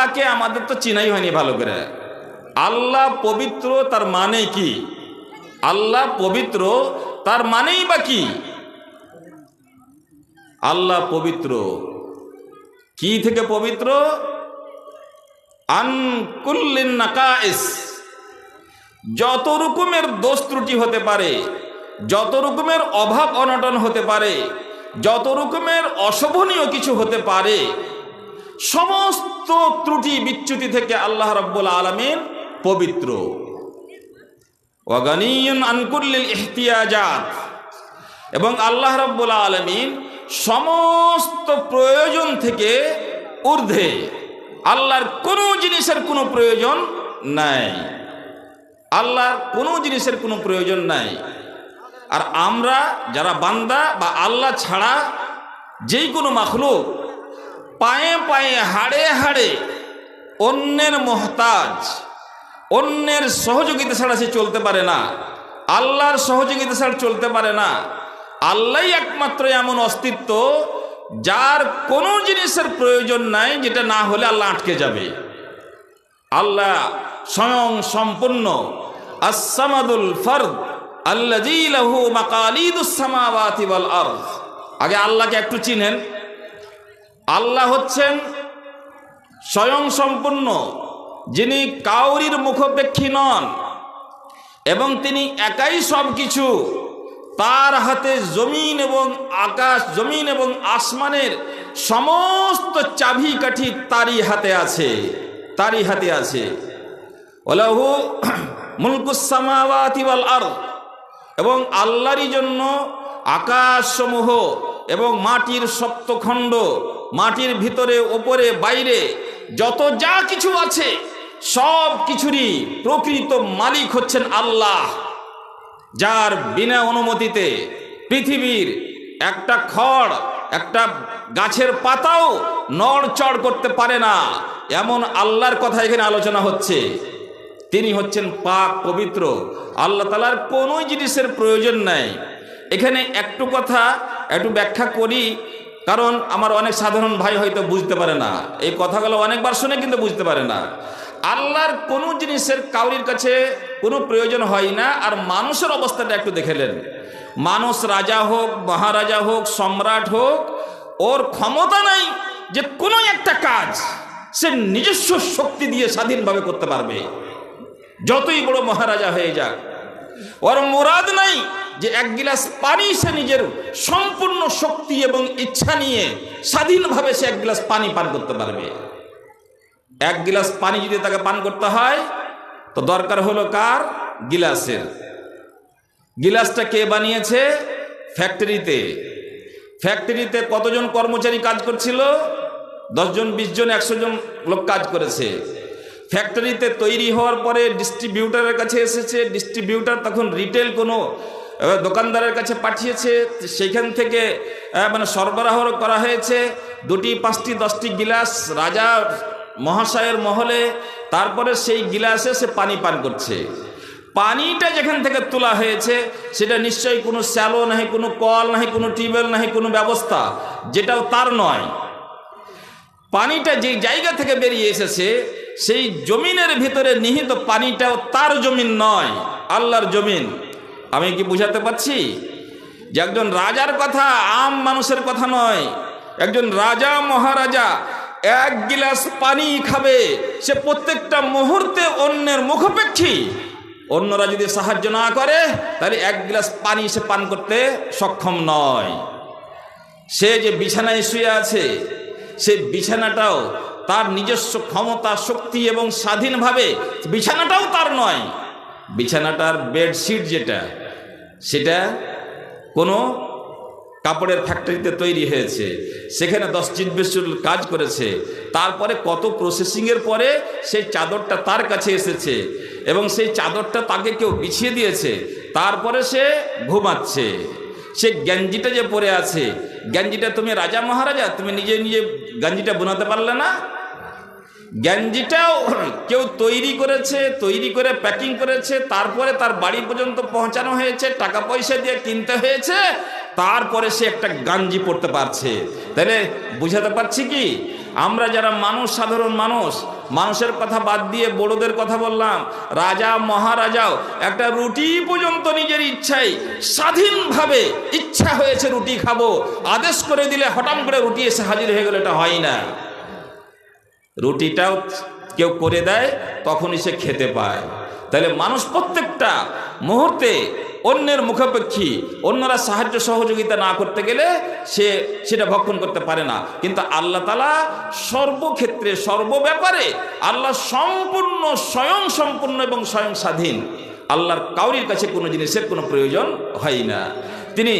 আল্লাহকে আমাদের তো চিনাই হয়নি ভালো করে। আল্লাহ পবিত্র তার মানে কি? আল্লাহ পবিত্র তার মানেই বা কি? আল্লাহ পবিত্র। কি থেকে পবিত্র? যত রকমের দোষ ত্রুটি হতে পারে, যত রকমের অভাব অনটন হতে পারে, যত রকমের অশোভনীয় কিছু হতে পারে সমস্ত ত্রুটি বিচ্যুতি থেকে আল্লাহ রব্বুল আলমিন পবিত্র। এবং আল্লাহ রব্বুল আলমিন সমস্ত প্রয়োজন থেকে ঊর্ধ্বে আল্লাহর কোনো জিনিসের কোনো প্রয়োজন নাই। আল্লাহর কোনো জিনিসের কোনো প্রয়োজন নাই। আর আমরা যারা বান্দা বা আল্লাহ ছাড়া যেই কোনো মাখলুক পায়ে পায়ে, হাড়ে হাড়ে অন্যের মহতাজ, অন্যের সহযোগিতা ছাড়া সে চলতে পারে না। আল্লাহর সহযোগিতা ছাড়া চলতে পারে না। আল্লাহ একমাত্র এমন অস্তিত্ব যার কোনো জিনিসের প্রয়োজন নাই, যেটা না হলে আল্লাহ আটকে যাবে। আল্লাহ স্বয়ং সম্পূর্ণ আসামাদুল ফর্দ আল্লাহ আগে আল্লাহকে একটু চিনেন। আল্লাহ হচ্ছেন স্বয়ং সম্পূর্ণ, যিনি কাউরির মুখপেক্ষী নন, এবং তিনি একাই সব কিছু তার হাতে জমিন এবং আকাশ, জমিন এবং আসমানের সমস্ত চাবিকাঠি তারই হাতে আছে, তারই হাতে আছে। ওলাহু মুলকুসামাওয়াতি ওয়াল আরদ, এবং আল্লাহরই জন্য আকাশসমূহ এবং মাটির সপ্তখণ্ড মাটির ভিতরে, ওপরে, বাইরে, যত যা কিছু আছে, সব কিছুরই প্রকৃত মালিক হচ্ছেন আল্লাহ। যার বিনা অনুমতিতে পৃথিবীর একটা খড়, একটা গাছের পাতাও নড়চড় করতে পারে না, এমন আল্লাহর কথা এখানে আলোচনা হচ্ছে। তিনি হচ্ছেন পাক পবিত্র। আল্লাহ তালার কোনো জিনিসের প্রয়োজন নাই। এখানে একটু কথা, একটু ব্যাখ্যা করি। কারণ আমার অনেক সাধারণ ভাই হয়তো বুঝতে পারে না। এই কথাগুলো অনেকবার শুনে কিন্তু বুঝতে পারে না। আল্লাহর কোনো জিনিসের কাউরির কাছে কোনো প্রয়োজন হয় না, আর মানুষের অবস্থাটা একটু দেখেলেন মানুষ রাজা হোক, মহারাজা হোক, সম্রাট হোক, ওর ক্ষমতা নাই যে কোনো একটা কাজ সে নিজস্ব শক্তি দিয়ে স্বাধীনভাবে করতে পারবে। যতই বড় মহারাজা হয়ে যাক, ওর মোরাদ নাই যে এক গিলাস পানি সে নিজের সম্পূর্ণ শক্তি এবং ইচ্ছা নিয়ে স্বাধীনভাবে সে এক গিলাস পানি পান করতে পারবে। এক গিলাস পানি যদি তাকে পান করতে হয়, তো দরকার হলো কার? গিলাসের। গিলাসটা কে বানিয়েছে? ফ্যাক্টরিতে। ফ্যাক্টরিতে কতজন কর্মচারী কাজ করছিল? দশজন বিশ জন একশো জন লোক কাজ করেছে। ফ্যাক্টরিতে তৈরি হওয়ার পরে ডিস্ট্রিবিউটারের কাছে এসেছে। ডিস্ট্রিবিউটার তখন রিটেল কোনো দোকানদারের কাছে পাঠিয়েছে, সেইখান থেকে মানে সরবরাহ করা হয়েছে দুটি, পাঁচটি, দশটি গিলাস রাজা মহাশয়ের মহলে। তারপরে সেই গিলাসে সে পানি পান করছে। পানিটা যেখান থেকে তোলা হয়েছে, সেটা নিশ্চয়ই কোনো স্যালো নাহি, কোনো কল নাহি, কোনো টিউবওয়েল নাহি, কোনো ব্যবস্থা, যেটাও তার নয়। পানিটা যে জায়গা থেকে বেরিয়ে এসেছে, সেই জমিনের ভিতরে নিহিত পানিটাও তার জমিন নয়, আল্লাহর জমিন। আমি কি বুঝাতে পারছি? যে একজন রাজার কথা আম মানুষের কথা নয়, একজন রাজা মহারাজা এক গিলাস পানি খাবে, সে প্রত্যেকটা মুহূর্তে অন্যের মুখপেক্ষী। অন্যরা যদি সাহায্য না করে, তাহলে এক গ্লাস পানি সে পান করতে সক্ষম নয়। সে যে বিছানায় শুয়ে আছে, সে বিছানাটাও তার নিজস্ব ক্ষমতা, শক্তি এবং স্বাধীনভাবে, বিছানাটাও তার নয়। বিছানাটার বেডশিট যেটা, সেটা কোনো কাপড়ের ফ্যাক্টরিতে তৈরি হয়েছে, সেখানে দশ চিট চিটবেশুল কাজ করেছে, তারপরে কত প্রসেসিংয়ের পরে সেই চাদরটা তার কাছে এসেছে এবং সেই চাদরটা তাকে কেউ বিছিয়ে দিয়েছে, তারপরে সে ঘুমাচ্ছে। সে গেঞ্জিটা যে পরে আছে, গেঞ্জিটা তুমি রাজা মহারাজা, তুমি নিজে নিজে গেঞ্জিটা বোনাতে পারলে না? গেঞ্জিটাও কেউ তৈরি করেছে, তৈরি করে প্যাকিং করেছে, তারপরে তার বাড়ি পর্যন্ত পৌঁছানো হয়েছে, টাকা পয়সা দিয়ে কিনতে হয়েছে, তারপরে সে একটা গাঞ্জি পড়তে পারছে। তাহলে বুঝাতে পারছি কি? আমরা যারা মানুষ, সাধারণ মানুষ, মানুষের কথা বাদ দিয়ে বড়দের কথা বললাম, রাজা, মহারাজাও, একটা রুটি পর্যন্ত নিজের ইচ্ছায়, স্বাধীনভাবে ইচ্ছা হয়েছে রুটি খাব, আদেশ করে দিলে হঠাৎ করে রুটি এসে হাজির হয়ে গেলে, এটা হয় না। রুটিটাও কেউ করে দেয়, তখনই সে খেতে পায়। তাহলে মানুষ প্রত্যেকটা মুহূর্তে অন্যের মুখাপেক্ষী, অন্যরা সাহায্য সহযোগিতা না করতে গেলে সে সেটা ভক্ষণ করতে পারে না। কিন্তু আল্লাহ তালা সর্বক্ষেত্রে, সর্বব্যাপারে আল্লাহ সম্পূর্ণ, স্বয়ং সম্পূর্ণ এবং স্বয়ং স্বাধীন। আল্লাহর কাউরির কাছে কোনো জিনিসের কোনো প্রয়োজন হয় না। তিনি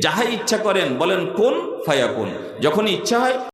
যাহাই ইচ্ছা করেন বলেন, কোন ফায়াকুন। যখনই ইচ্ছা হয়